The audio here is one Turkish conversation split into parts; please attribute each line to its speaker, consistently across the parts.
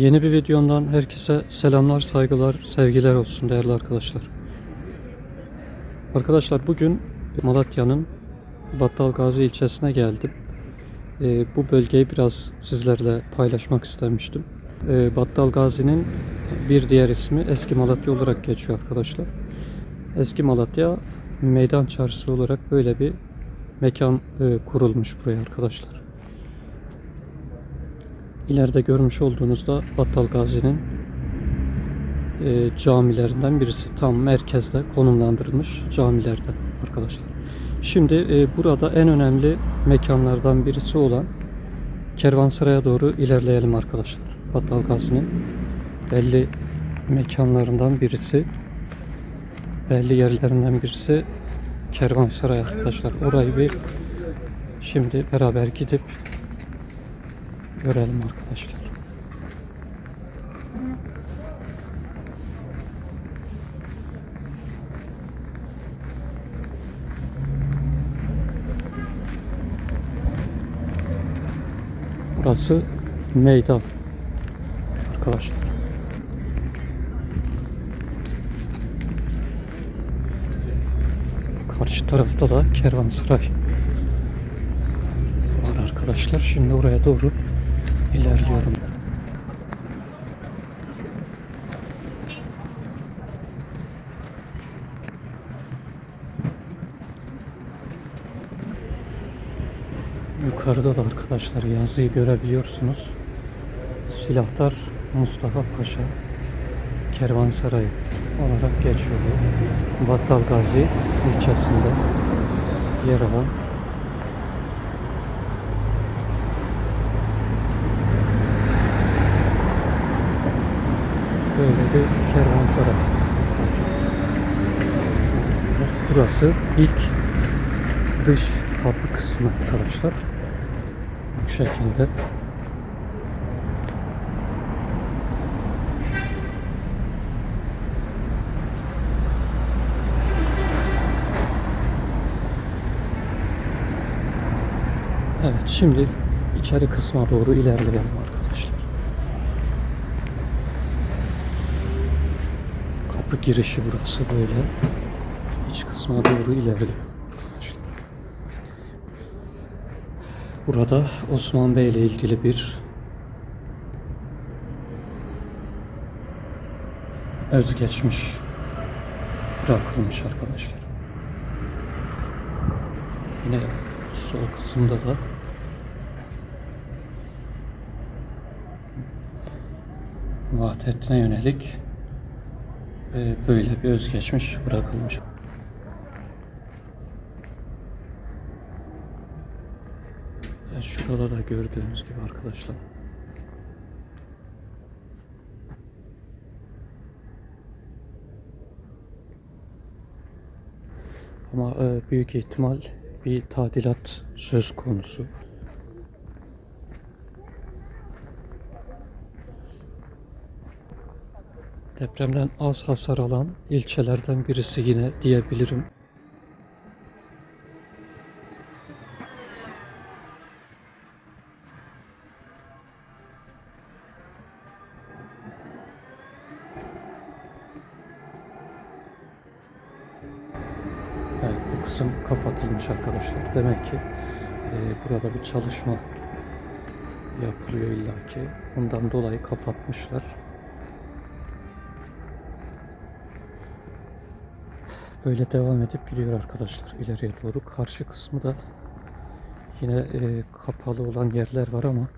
Speaker 1: Yeni bir videomdan herkese selamlar, saygılar, sevgiler olsun değerli arkadaşlar. Arkadaşlar bugün Malatya'nın Battalgazi ilçesine geldim. Ee, bu bölgeyi biraz sizlerle paylaşmak istemiştim. Ee, Battalgazi'nin bir diğer ismi Eski Malatya olarak geçiyor arkadaşlar. Eski Malatya meydan çarşısı olarak böyle bir mekan e, kurulmuş buraya arkadaşlar. İleride görmüş olduğunuzda Battal Gazi'nin e, camilerinden birisi. Tam merkezde konumlandırılmış camilerden arkadaşlar. Şimdi e, burada en önemli mekanlardan birisi olan Kervansaray'a doğru ilerleyelim arkadaşlar. Battal Gazi'nin belli mekanlarından birisi, belli yerlerinden birisi Kervansaray arkadaşlar. Orayı bir şimdi beraber gidip görelim arkadaşlar. Burası meydan arkadaşlar. Karşı tarafta da kervansaray var arkadaşlar. Şimdi oraya doğru ilerliyorum. Yukarıda da arkadaşlar yazıyı görebiliyorsunuz. Silahlar Mustafa Paşa Kervansarayı olarak geçiyor. Battal Gazi ilçesinde yer alan böyle bir kervansaray. Burası ilk dış kapı kısmı arkadaşlar. Bu şekilde. Evet şimdi içeri kısma doğru ilerleyelim arkadaşlar. Kapı girişi burası böyle. İç kısma doğru ilerliyor. Burada Osman Bey ile ilgili bir özgeçmiş bırakılmış arkadaşlar. Yine sol kısımda da Vahdetine yönelik böyle bir özgeçmiş bırakılmış. Evet, şurada da gördüğünüz gibi arkadaşlar. Ama e, büyük ihtimal bir tadilat söz konusu. Depremden az hasar alan ilçelerden birisi yine diyebilirim. Evet bu kısım kapatılmış arkadaşlar. Demek ki e, burada bir çalışma yapılıyor illaki. Ondan dolayı kapatmışlar. Böyle devam edip gidiyor arkadaşlar ileriye doğru. Karşı kısmı da yine e, kapalı olan yerler var ama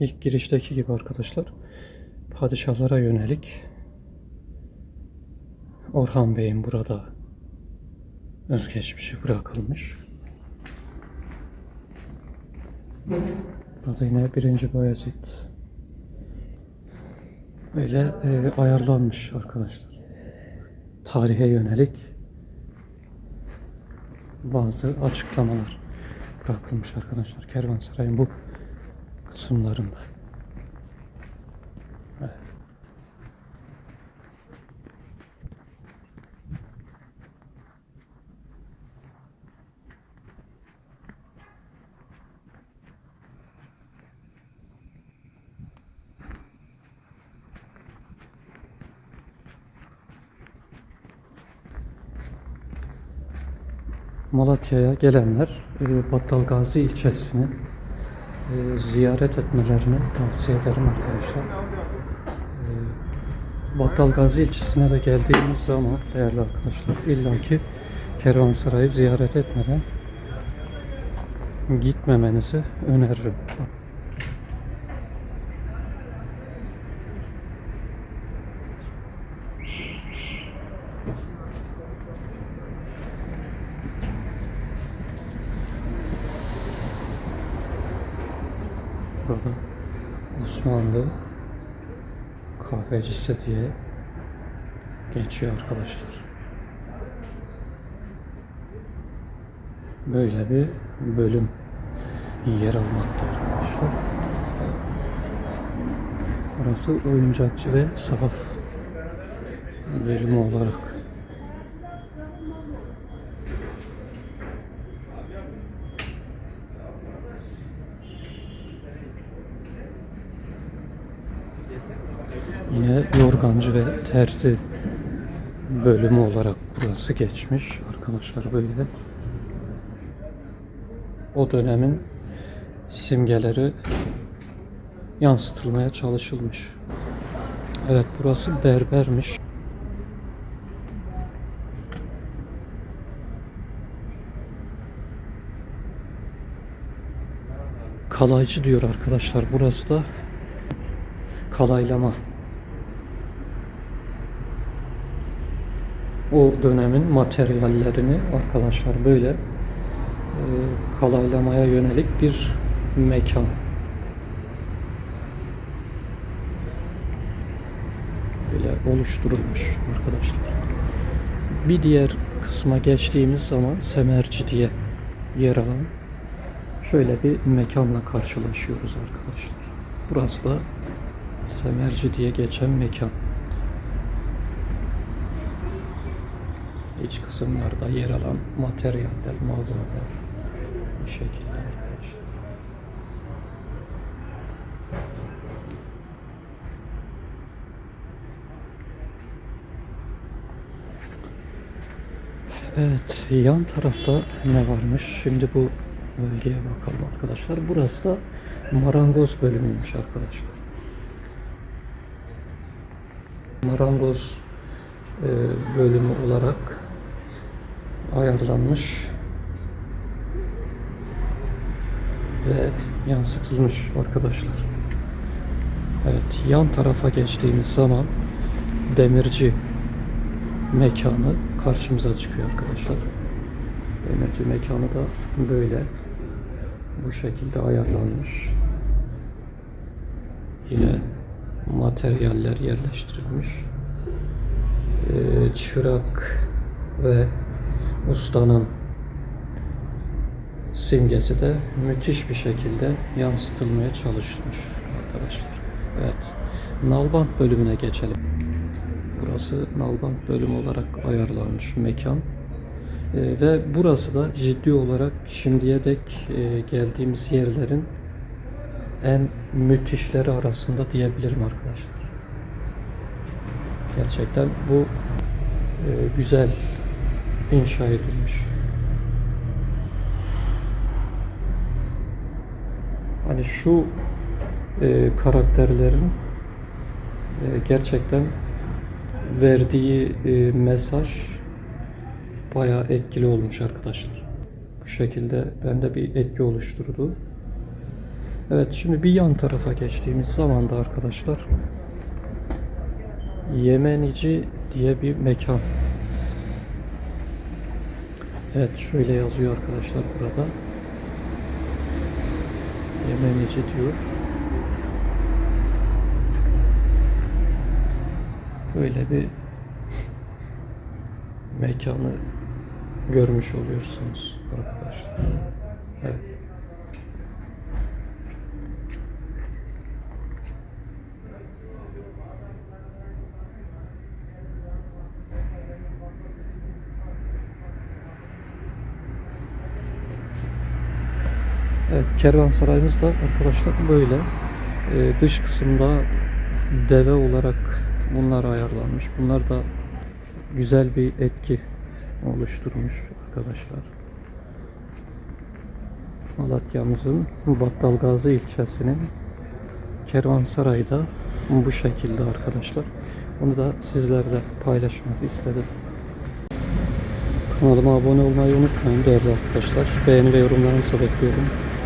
Speaker 1: ilk girişteki gibi arkadaşlar padişahlara yönelik Orhan Bey'in burada özgeçmişi bırakılmış. Burada yine birinci Bayezid böyle e, ayarlanmış arkadaşlar. Tarihe yönelik bazı açıklamalar bırakılmış arkadaşlar. Kervansaray'ın bu kısımlarında. Malatya'ya gelenler e, Battal Gazi ilçesini e, ziyaret etmelerini tavsiye ederim arkadaşlar. E, Battal Gazi ilçesine de geldiğiniz zaman değerli arkadaşlar illaki Kervansaray'ı ziyaret etmeden gitmemenizi öneririm. Burada Osmanlı kahvecisi diye geçiyor arkadaşlar. Böyle bir bölüm yer almakta arkadaşlar. Burası oyuncakçı ve sahaf bölümü olarak Yine yorgancı ve terzi bölümü olarak burası geçmiş arkadaşlar böyle. O dönemin simgeleri yansıtılmaya çalışılmış. Evet burası berbermiş. Kalaycı diyor arkadaşlar burası da kalaylama. O dönemin materyallerini arkadaşlar böyle e, kalaylamaya yönelik bir mekan. Böyle oluşturulmuş arkadaşlar. Bir diğer kısma geçtiğimiz zaman Semerci diye yer alan şöyle bir mekanla karşılaşıyoruz arkadaşlar. Burası da Semerci diye geçen mekan. İç kısımlarda yer alan materyaller, malzemeler bu şekilde arkadaşlar. Evet, yan tarafta ne varmış? Şimdi bu bölgeye bakalım arkadaşlar. Burası da marangoz bölümüymüş arkadaşlar. Marangoz e, bölümü olarak ayarlanmış ve yansıtılmış arkadaşlar. Evet, yan tarafa geçtiğimiz zaman demirci mekanı karşımıza çıkıyor arkadaşlar. Demirci mekanı da böyle bu şekilde ayarlanmış. Yine materyaller yerleştirilmiş. Ee, çırak ve ustanın simgesi de müthiş bir şekilde yansıtılmaya çalışılmış arkadaşlar. Evet. Nalbant bölümüne geçelim. Burası Nalbant bölümü olarak ayarlanmış mekan. Ee, ve burası da ciddi olarak şimdiye dek e, geldiğimiz yerlerin en müthişleri arasında diyebilirim arkadaşlar. Gerçekten bu e, güzel inşa edilmiş. Hani şu e, karakterlerin e, gerçekten verdiği e, mesaj bayağı etkili olmuş arkadaşlar. Bu şekilde bende bir etki oluşturdu. Evet şimdi bir yan tarafa geçtiğimiz zaman da arkadaşlar Yemenici diye bir mekan. Evet şöyle yazıyor arkadaşlar burada. Yemenici diyor. Böyle bir mekanı görmüş oluyorsunuz arkadaşlar. Evet. Evet, kervansarayımız da arkadaşlar böyle. Ee, dış kısımda deve olarak bunlar ayarlanmış. Bunlar da güzel bir etki oluşturmuş arkadaşlar. Malatya'mızın Battalgazi ilçesinin Kervansaray'da bu şekilde arkadaşlar. Bunu da sizlerle paylaşmak istedim. Kanalıma abone olmayı unutmayın değerli arkadaşlar. Beğeni ve yorumlarınızı bekliyorum.